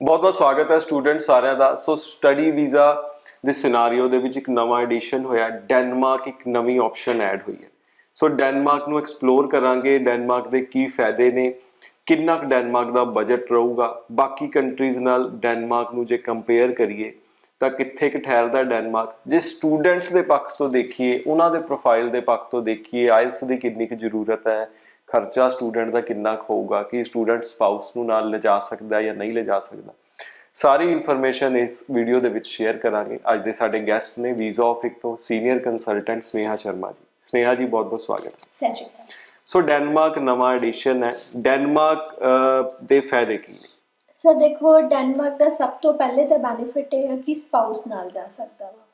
ਬਹੁਤ ਬਹੁਤ ਸਵਾਗਤ ਹੈ ਸਟੂਡੈਂਟ ਸਾਰਿਆਂ ਦਾ। ਸੋ ਸਟੱਡੀ ਵੀਜ਼ਾ ਦੇ ਸਿਨੈਰੀਓ ਦੇ ਵਿੱਚ ਇੱਕ ਨਵਾਂ ਐਡੀਸ਼ਨ ਹੋਇਆ। ਡੈਨਮਾਰਕ ਇੱਕ ਨਵੀਂ ਆਪਸ਼ਨ ਐਡ ਹੋਈ ਹੈ। ਸੋ ਡੈਨਮਾਰਕ ਨੂੰ ਐਕਸਪਲੋਰ ਕਰਾਂਗੇ। ਡੈਨਮਾਰਕ ਦੇ ਕੀ ਫਾਇਦੇ ਨੇ? ਕਿੰਨਾ ਕੁ ਡੈਨਮਾਰਕ ਦਾ ਬਜਟ ਰਹੂਗਾ? ਬਾਕੀ ਕੰਟਰੀਜ਼ ਨਾਲ ਡੈਨਮਾਰਕ ਨੂੰ ਜੇ ਕੰਪੇਅਰ ਕਰੀਏ, ਤਾਂ ਕਿੱਥੇ ਕੁ ਠਹਿਰਦਾ ਡੈਨਮਾਰਕ ਜੇ ਸਟੂਡੈਂਟਸ ਦੇ ਪੱਖ ਤੋਂ ਦੇਖੀਏ, ਉਹਨਾਂ ਦੇ ਪ੍ਰੋਫਾਈਲ ਦੇ ਪੱਖ ਤੋਂ ਦੇਖੀਏ ਆਇਲਸ ਦੀ ਕਿੰਨੀ ਕੁ ਜ਼ਰੂਰਤ ਹੈ? ਖਰਚਾ ਸਟੂਡੈਂਟ ਦਾ ਕਿੰਨਾ ਕੁ ਹੋਊਗਾ ਕਿ ਸਟੂਡੈਂਟ ਸਪਾਊਸ ਨੂੰ ਨਾਲ ਲਿਜਾ ਸਕਦਾ ਜਾਂ ਨਹੀਂ ਲਿਜਾ ਸਕਦਾ। ਸਾਰੀ ਇਨਫੋਰਮੇਸ਼ਨ ਇਸ ਵੀਡੀਓ ਦੇ ਵਿੱਚ ਸ਼ੇਅਰ ਕਰਾਂਗੇ। ਅੱਜ ਦੇ ਸਾਡੇ ਗੈਸਟ ਨੇ ਵੀਜ਼ਾ ਆਫਿਕ ਤੋਂ ਸੀਨੀਅਰ ਕੰਸਲਟੈਂਟ ਸਨੇਹਾ ਸ਼ਰਮਾ ਜੀ। ਸਨੇਹਾ ਜੀ ਬਹੁਤ ਬਹੁਤ ਸਵਾਗਤ ਸਤਿ ਸ਼੍ਰੀ ਅਕਾਲ ਸੋ ਡੈਨਮਾਰਕ ਨਵਾਂ ਐਡੀਸ਼ਨ ਹੈ। ਡੈਨਮਾਰਕ ਦੇ ਫਾਇਦੇ ਕੀ ਨੇ? ਸਰ ਦੇਖੋ ਡੈਨਮਾਰਕ ਦਾ ਸਭ ਤੋਂ ਪਹਿਲੇ ਤਾਂ ਬੈਨੀਫਿਟ ਇਹ ਹੈ ਕਿ ਸਪਾਊਸ ਨਾਲ ਜਾ ਸਕਦਾ ਵਾ।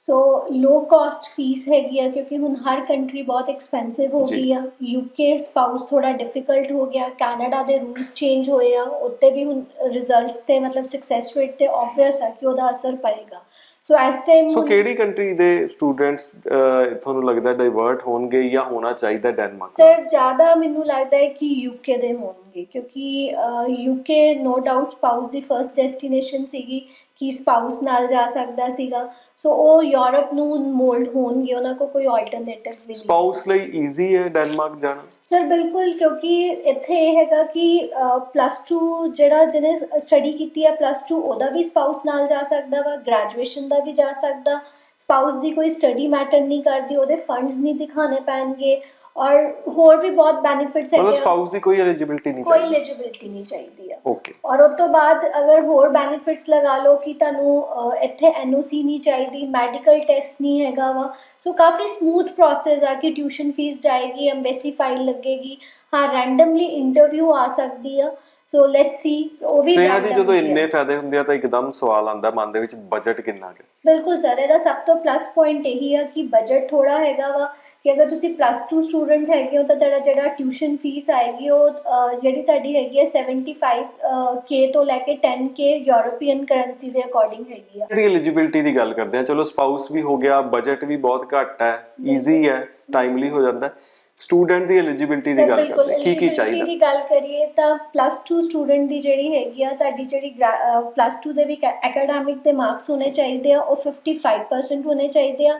ਸੋ ਲੋ ਕਾਸਟ ਫੀਸ ਹੈਗੀ ਆ ਕਿਉਂਕਿ ਹੁਣ ਹਰ ਕੰਟਰੀ ਬਹੁਤ ਐਕਸਪੈਂਸਿਵ ਹੋ। ਗਈ ਆ। ਯੂਕੇ ਸਪਾਊਸ ਥੋੜਾ ਡਿਫਿਕਲਟ ਹੋ ਗਿਆ ਕੈਨੇਡਾ ਦੇ ਰੂਲਸ ਚੇਂਜ ਹੋਏ ਆ ਉੱਤੇ ਵੀ ਹੁਣ ਰਿਜ਼ਲਟਸ ਤੇ ਮਤਲਬ ਸਕਸੈਸ ਰੇਟ ਤੇ ਆਬਵੀਅਸ ਆ ਕਿ ਉਹਦਾ ਅਸਰ ਪਏਗਾ। ਸੋ ਇਸ ਟਾਈਮ ਸੋ ਕਿਹੜੀ ਕੰਟਰੀ ਦੇ ਸਟੂਡੈਂਟਸ ਤੁਹਾਨੂੰ ਲੱਗਦਾ ਡਾਈਵਰਟ ਹੋਣਗੇ ਜਾਂ ਹੋਣਾ ਚਾਹੀਦਾ ਡੈਨਮਾਰਕ ਸਰ ਜ਼ਿਆਦਾ ਮੈਨੂੰ ਲੱਗਦਾ ਹੈ ਕਿ ਯੂਕੇ ਦੇ ਹੋਣਗੇ ਕਿਉਂਕਿ ਯੂਕੇ ਨੋ ਡਾਊਟ ਸਪਾਊਸ ਦੀ ਫਰਸਟ ਡੈਸਟੀਨੇਸ਼ਨ ਸੀਗੀ। ਕਿ ਸਪਾਊਸ ਨਾਲ ਜਾ ਸਕਦਾ ਸੀਗਾ। ਸੋ ਉਹ ਯੂਰਪ ਨੂੰ ਮੋਲਡ ਹੋਣਗੇ ਉਹਨਾਂ ਕੋ ਕੋਈ ਆਲਟਰਨੇਟਿਵ ਵੀ ਨਹੀਂ। ਸਪਾਊਸ ਲਈ ਈਜ਼ੀ ਹੈ ਡੈਨਮਾਰਕ ਜਾਣਾ? ਸਰ ਬਿਲਕੁਲ ਕਿਉਂਕਿ ਇੱਥੇ ਇਹ ਹੈਗਾ ਕਿ ਪਲੱਸ 2 ਜਿਹੜਾ ਜਿਹਨੇ ਸਟੱਡੀ ਕੀਤੀ ਹੈ ਪਲੱਸ 2 ਉਹਦਾ ਵੀ ਸਪਾਊਸ ਨਾਲ ਜਾ ਸਕਦਾ ਵਾ ਗ੍ਰੈਜੂਏਸ਼ਨ ਦਾ ਵੀ ਜਾ ਸਕਦਾ। ਸਪਾਊਸ ਦੀ ਕੋਈ ਸਟੱਡੀ ਮੈਟਰ ਨਹੀਂ ਕਰਦੀ ਉਹਦੇ ਫੰਡਸ ਨਹੀਂ ਦਿਖਾਣੇ ਪੈਣਗੇ ਔਰ ਹੋਰ ਵੀ ਬਹੁਤ ਬੈਨੀਫਿਟਸ ਮਤਲਬ ਹੈਗੇ ਆ। ਸਪਾਊਸ ਦੀ ਕੋਈ ਐਲੀਜੀਬਿਲਟੀ ਨਹੀਂ ਕੋਈ ਚਾਹੀਦੀ। ਐਲੀਜੀਬਿਲਟੀ ਨਹੀਂ ਚਾਹੀਦੀ ਆ। ਓਕੇ ਔਰ ਉਸ ਤੋਂ ਬਾਅਦ ਅਗਰ ਹੋਰ ਬੈਨੀਫਿਟਸ ਲਗਾ ਲਓ ਕਿ ਤੁਹਾਨੂੰ ਇੱਥੇ ਐਨਓਸੀ ਨਹੀਂ ਚਾਹੀਦੀ ਮੈਡੀਕਲ ਟੈਸਟ ਨਹੀਂ ਹੈਗਾ ਵਾ ਸੋ ਕਾਫੀ ਸਮੂਥ ਪ੍ਰੋਸੈਸ ਆ ਕਿ ਟਿਊਸ਼ਨ ਫੀਸ ਜਾਏਗੀ ਐਮਬੈਸੀ ਫਾਈਲ ਲੱਗੇਗੀ ਹਾਂ ਰੈਂਡਮਲੀ ਇੰਟਰਵਿਊ ਆ ਸਕਦੀ ਆ। ਸੋ ਲੈਟਸ ਸੀ ਉਹ ਵੀ ਜੀ randomly ਜਦੋਂ। ਇੰਨੇ ਫਾਇਦੇ ਹੁੰਦੇ ਆ ਤਾਂ ਇੱਕਦਮ ਸਵਾਲ ਆਉਂਦਾ ਮਨ ਦੇ ਵਿੱਚ ਬਜਟ ਕਿੰਨਾ ਹੈ ਬਿਲਕੁਲ ਸਰ ਇਹਦਾ ਸਭ ਤੋਂ ਪਲੱਸ ਪੁਆਇੰਟ ਇਹੀ ਆ ਕਿ ਬਜਟ ਥੋੜਾ ਹੈਗਾ ਵਾ ਕਿ ਅਗਰ ਤੁਸੀਂ ਪਲੱਸ 2 ਸਟੂਡੈਂਟ ਹੈਗੇ ਹੋ ਤਾਂ ਤੁਹਾਡਾ ਜਿਹੜਾ ਟਿਊਸ਼ਨ ਫੀਸ ਆਏਗੀ ਉਹ ਜਿਹੜੀ ਤੁਹਾਡੀ ਹੈਗੀ ਹੈ 75 ਕੇ ਤੋਂ ਲੈ ਕੇ 10 ਕੇ ਯੂਰੋਪੀਅਨ ਕਰੰਸੀ ਦੇ ਅਕੋਰਡਿੰਗ ਹੈਗੀ ਆ। ਜਿਹੜੀ ਐਲੀਜੀਬਿਲਟੀ ਦੀ ਗੱਲ ਕਰਦੇ ਆ ਚਲੋ ਸਪਾਊਸ ਵੀ ਹੋ ਗਿਆ ਬਜਟ ਵੀ ਬਹੁਤ ਘੱਟ ਹੈ ਈਜ਼ੀ ਹੈ ਟਾਈਮਲੀ ਹੋ ਜਾਂਦਾ। ਸਟੂਡੈਂਟ ਦੀ ਐਲੀਜੀਬਿਲਟੀ ਦੀ ਗੱਲ ਕਰਦੇ ਕੀ ਕੀ ਚਾਹੀਦਾ? ਦੀ ਗੱਲ ਕਰੀਏ ਤਾਂ ਪਲੱਸ 2 ਸਟੂਡੈਂਟ ਦੀ ਜਿਹੜੀ ਹੈਗੀ ਆ ਤੁਹਾਡੀ ਜਿਹੜੀ ਪਲੱਸ 2 ਦੇ ਵੀ ਐਕੈਡੈਮਿਕ ਦੇ ਮਾਰਕਸ ਹੋਣੇ ਚਾਹੀਦੇ ਆ ਉਹ 55% ਹੋਣੇ ਚਾਹੀਦੇ ਆ।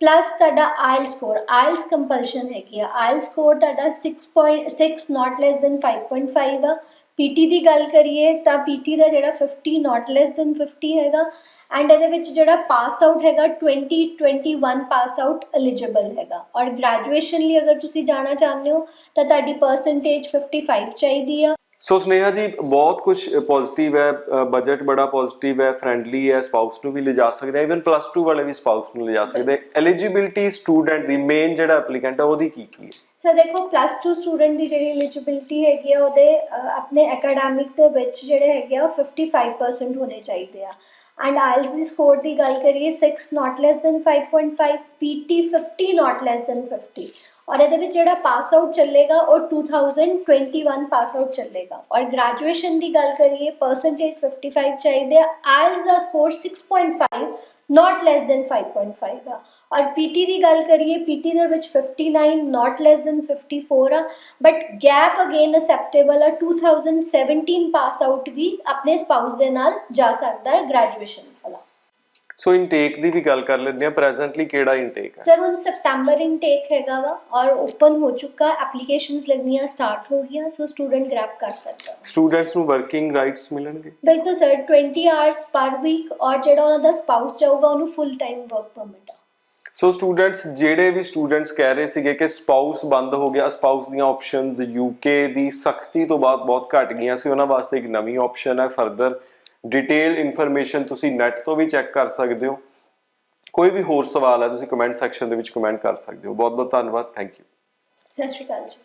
ਪਲੱਸ ਤੁਹਾਡਾ ਆਇਲ ਸਕੋਰ ਆਇਲਸ ਕੰਪਲਸ਼ਨ ਹੈਗੀ ਆ। ਆਇਲ ਸਕੋਰ ਤੁਹਾਡਾ 6.6 ਨਾਟ ਲੈਸ ਦੈਨ 5.5 ਆ। ਪੀਟੀ ਦੀ ਗੱਲ ਕਰੀਏ ਤਾਂ ਪੀਟੀ ਦਾ ਜਿਹੜਾ 50 ਨਾਟ ਲੈਸ ਦੈਨ 50 ਹੈਗਾ ਐਂਡ ਇਹਦੇ ਵਿੱਚ ਜਿਹੜਾ ਪਾਸ ਆਊਟ ਹੈਗਾ 2021 ਪਾਸ ਆਊਟ ਐਲੀਜੀਬਲ ਹੈਗਾ। ਔਰ ਗ੍ਰੈਜੂਏਸ਼ਨ ਲਈ ਅਗਰ ਤੁਸੀਂ ਜਾਣਾ ਚਾਹੁੰਦੇ ਹੋ ਤਾਂ ਤੁਹਾਡੀ ਪਰਸੈਂਟੇਜ 55 ਚਾਹੀਦੀ ਆ। ਸੋ ਸਨੇਹਾ ਜੀ ਬਹੁਤ ਕੁਝ ਪੋਜ਼ਿਟਿਵ ਹੈ ਬਜਟ ਬੜਾ ਪੋਜ਼ਿਟਿਵ ਹੈ ਫ੍ਰੈਂਡਲੀ ਹੈ ਸਪਾਊਸ ਨੂੰ ਵੀ ਲਿਜਾ ਸਕਦੇ ਆ ਇਵਨ ਪਲੱਸ 2 ਵਾਲੇ ਵੀ ਸਪਾਊਸ ਨੂੰ ਲਿਜਾ ਸਕਦੇ ਐਲੀਜੀਬਿਲਟੀ ਸਟੂਡੈਂਟ ਦੀ ਮੇਨ ਜਿਹੜਾ ਐਪਲੀਕੈਂਟ ਹੈ ਉਹਦੀ ਕੀ ਕੀ ਹੈ? ਸਰ ਦੇਖੋ ਪਲੱਸ 2 ਸਟੂਡੈਂਟ ਦੀ ਜਿਹੜੀ ਐਲੀਜੀਬਿਲਟੀ ਹੈਗੀ ਆ ਉਹਦੇ ਆਪਣੇ ਐਕੈਡੈਮਿਕ ਦੇ ਵਿੱਚ ਜਿਹੜੇ ਹੈਗੇ ਆ ਉਹ 55% ਹੋਣੇ ਚਾਹੀਦੇ ਆ। ਐਂਡ ਆਇਲਸ ਦੀ ਸਕੋਰ ਦੀ ਗੱਲ ਕਰੀਏ 6 not less than 5.5 PT 50 not less than 50 ਔਰ ਇਹਦੇ ਵਿੱਚ ਜਿਹੜਾ ਪਾਸ ਆਊਟ ਚੱਲੇਗਾ, ਉਹ 2021 ਪਾਸ ਆਊਟ ਚੱਲੇਗਾ। ਔਰ ਗ੍ਰੈਜੂਏਸ਼ਨ ਦੀ ਗੱਲ ਕਰੀਏ ਪਰਸੈਂਟੇਜ 55 ਚਾਹੀਦੇ ਆ ਆਇਲਸ ਦਾ ਸਕੋਰ 6.5 ਨਾਟ ਲੈਸ ਦੈਨ 5.5 ਆ। ਔਰ ਪੀਟੀ ਦੀ ਗੱਲ ਕਰੀਏ ਪੀਟੀ ਦੇ ਵਿੱਚ 59 ਨਾਟ ਲੈਸ ਦੈਨ 54 ਆ। ਬਟ ਗੈਪ ਅਗੇਨ ਅਸੈਪਟੇਬਲ ਆ। 2017 ਪਾਸ ਆਊਟ ਵੀ ਆਪਣੇ ਸਪਾਊਸ ਦੇ ਨਾਲ ਜਾ ਸਕਦਾ ਹੈ ਗ੍ਰੈਜੂਏਸ਼ਨ ਵਾਲਾ। ਸੋ ਇਨਟੇਕ ਦੀ ਵੀ ਗੱਲ ਕਰ ਲੈਂਦੇ ਆ ਪ੍ਰੈਜ਼ੈਂਟਲੀ ਕਿਹੜਾ ਇਨਟੇਕ ਹੈ? ਸਰ ਹੁਣ ਸਪਟੈਂਬਰ ਇਨਟੇਕ ਹੈਗਾ ਵਾ ਔਰ ਓਪਨ ਹੋ ਚੁੱਕਾ ਐਪਲੀਕੇਸ਼ਨਸ ਲੱਗਣੀਆਂ ਸਟਾਰਟ ਹੋ ਗਈਆਂ ਸੋ ਸਟੂਡੈਂਟ ਗ੍ਰੈਬ ਕਰ ਸਕਦਾ। ਸਟੂਡੈਂਟਸ ਨੂੰ ਵਰਕਿੰਗ ਰਾਈਟਸ ਮਿਲਣਗੇ? ਬਿਲਕੁਲ ਸਰ 20 ਆਵਰਸ ਪਰ ਵੀਕ ਔਰ ਜਿਹੜਾ ਉਹਨਾਂ ਦਾ ਸਪਾਊਸ ਜਾਊਗਾ ਉਹਨੂੰ full time work permit so students ਜਿਹੜੇ ਵੀ ਸਟੂਡੈਂਟਸ ਕਹਿ ਰਹੇ ਸੀਗੇ ਕਿ ਸਪਾਊਸ ਬੰਦ ਹੋ ਗਿਆ ਸਪਾਊਸ ਦੀਆਂ ਆਪਸ਼ਨਸ ਯੂਕੇ ਦੀ ਸਖਤੀ ਤੋਂ ਬਾਅਦ ਬਹੁਤ ਘਟ ਗਈਆਂ ਸੀ ਉਹਨਾਂ ਵਾਸਤੇ ਇੱਕ ਨਵੀਂ ਆਪਸ਼ਨ ਹੈ ਫਰਦਰ ਡਿਟੇਲ ਇਨਫੋਰਮੇਸ਼ਨ ਤੁਸੀਂ ਨੈਟ ਤੋਂ ਵੀ ਚੈੱਕ ਕਰ ਸਕਦੇ ਹੋ। ਕੋਈ ਵੀ ਹੋਰ ਸਵਾਲ ਹੈ, ਤੁਸੀਂ ਕਮੈਂਟ ਸੈਕਸ਼ਨ ਦੇ ਵਿੱਚ ਕਮੈਂਟ ਕਰ ਸਕਦੇ ਹੋ। ਬਹੁਤ ਬਹੁਤ ਧੰਨਵਾਦ। ਥੈਂਕ ਯੂ ਸਤਿ ਸ਼੍ਰੀ ਅਕਾਲ ਜੀ।